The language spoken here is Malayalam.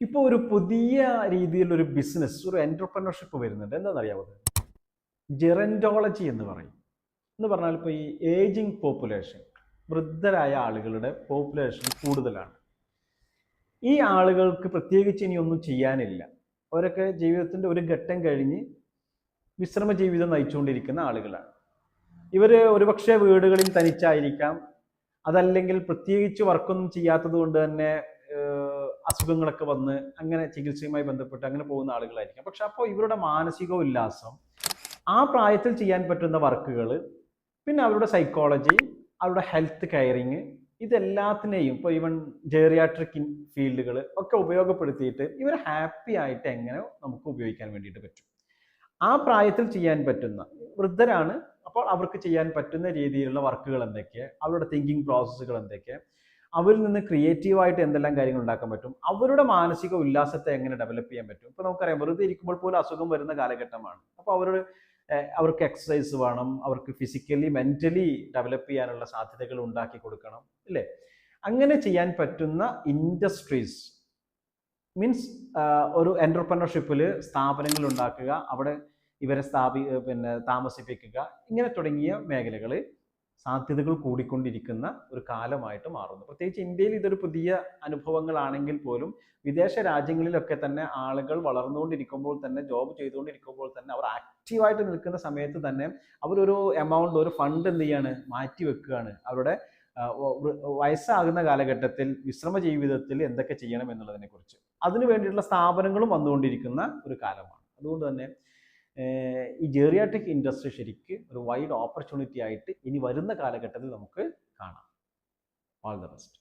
ഇപ്പോൾ ഒരു പുതിയ രീതിയിലൊരു ബിസിനസ് ഒരു എന്റർപ്രണർഷിപ്പ് വരുന്നുണ്ട്. എന്താണെന്നറിയാമോ ജെറന്റോളജി എന്ന് പറയും. എന്ന് പറഞ്ഞാൽ ഇപ്പോൾ ഈ ഏജിങ് പോപ്പുലേഷൻ വൃദ്ധരായ ആളുകളുടെ പോപ്പുലേഷൻ കൂടുതലാണ്. ഈ ആളുകൾക്ക് പ്രത്യേകിച്ച് ഇനി ഒന്നും ചെയ്യാനില്ല. അവരൊക്കെ ജീവിതത്തിന്റെ ഒരു ഘട്ടം കഴിഞ്ഞ് വിശ്രമ ജീവിതം നയിച്ചുകൊണ്ടിരിക്കുന്ന ആളുകളാണ്. ഇവർ ഒരുപക്ഷെ വീടുകളിൽ തനിച്ചായിരിക്കാം. അതല്ലെങ്കിൽ പ്രത്യേകിച്ച് വർക്കൊന്നും ചെയ്യാത്തത് കൊണ്ട് തന്നെ അസുഖങ്ങളൊക്കെ വന്ന് അങ്ങനെ ചികിത്സയുമായി ബന്ധപ്പെട്ട് അങ്ങനെ പോകുന്ന ആളുകളായിരിക്കും. പക്ഷെ അപ്പോൾ ഇവരുടെ മാനസിക ഉല്ലാസം ആ പ്രായത്തിൽ ചെയ്യാൻ പറ്റുന്ന വർക്കുകൾ പിന്നെ അവരുടെ സൈക്കോളജി അവരുടെ ഹെൽത്ത് കെയറിങ് ഇതെല്ലാത്തിനെയും ഇപ്പോൾ ഈവൻ ജേറിയാട്രിക് ഫീൽഡുകൾ ഒക്കെ ഉപയോഗപ്പെടുത്തിയിട്ട് ഇവർ ഹാപ്പി ആയിട്ട് എങ്ങനെ നമുക്ക് ഉപയോഗിക്കാൻ വേണ്ടിയിട്ട് പറ്റും. ആ പ്രായത്തിൽ ചെയ്യാൻ പറ്റുന്ന വൃദ്ധരാണ്. അപ്പോൾ അവർക്ക് ചെയ്യാൻ പറ്റുന്ന രീതിയിലുള്ള വർക്കുകൾ എന്തൊക്കെ? അവരുടെ തിങ്കിങ് പ്രോസസ്സുകൾ എന്തൊക്കെ? അവരിൽ നിന്ന് ക്രിയേറ്റീവായിട്ട് എന്തെല്ലാം കാര്യങ്ങൾ ഉണ്ടാക്കാൻ പറ്റും? അവരുടെ മാനസിക ഉല്ലാസത്തെ എങ്ങനെ ഡെവലപ്പ് ചെയ്യാൻ പറ്റും? ഇപ്പോൾ നമുക്കറിയാം വെറുതെ ഇരിക്കുമ്പോൾ പോലും അസുഖം വരുന്ന കാലഘട്ടമാണ്. അപ്പോൾ അവരുടെ അവർക്ക് എക്സസൈസ് വേണം അവർക്ക് ഫിസിക്കലി മെന്റലി ഡെവലപ്പ് ചെയ്യാനുള്ള സാധ്യതകൾ ഉണ്ടാക്കി കൊടുക്കണം ഇല്ലേ? അങ്ങനെ ചെയ്യാൻ പറ്റുന്ന ഇൻഡസ്ട്രീസ് മീൻസ് ഒരു എന്റർപ്രണർഷിപ്പിൽ സ്ഥാപനങ്ങൾ ഉണ്ടാക്കുക അവിടെ ഇവരെ സ്ഥാപി പിന്നെ താമസിപ്പിക്കുക ഇങ്ങനെ തുടങ്ങിയ മേഖലകൾ സാധ്യതകൾ കൂടിക്കൊണ്ടിരിക്കുന്ന ഒരു കാലമായിട്ട് മാറുന്നു. പ്രത്യേകിച്ച് ഇന്ത്യയിൽ ഇതൊരു പുതിയ അനുഭവങ്ങളാണെങ്കിൽ പോലും വിദേശ രാജ്യങ്ങളിലൊക്കെ തന്നെ ആളുകൾ വളർന്നുകൊണ്ടിരിക്കുമ്പോൾ തന്നെ ജോബ് ചെയ്തുകൊണ്ടിരിക്കുമ്പോൾ തന്നെ അവർ ആക്റ്റീവായിട്ട് നിൽക്കുന്ന സമയത്ത് തന്നെ അവരൊരു എമൗണ്ട് ഒരു ഫണ്ട് എന്ത് ചെയ്യാണ്? മാറ്റി വെക്കുകയാണ്. അവരുടെ വയസ്സാകുന്ന കാലഘട്ടത്തിൽ വിശ്രമ ജീവിതത്തിൽ എന്തൊക്കെ ചെയ്യണം എന്നുള്ളതിനെ കുറിച്ച് അതിനു വേണ്ടിയിട്ടുള്ള സ്ഥാപനങ്ങളും വന്നുകൊണ്ടിരിക്കുന്ന ഒരു കാലമാണ്. അതുകൊണ്ട് തന്നെ ഈ ജേറിയാട്രിക് ഇൻഡസ്ട്രി ശരിക്ക് ഒരു വൈഡ് ഓപ്പർച്യൂണിറ്റി ആയിട്ട് ഇനി വരുന്ന കാലഘട്ടത്തിൽ നമുക്ക് കാണാം. All the best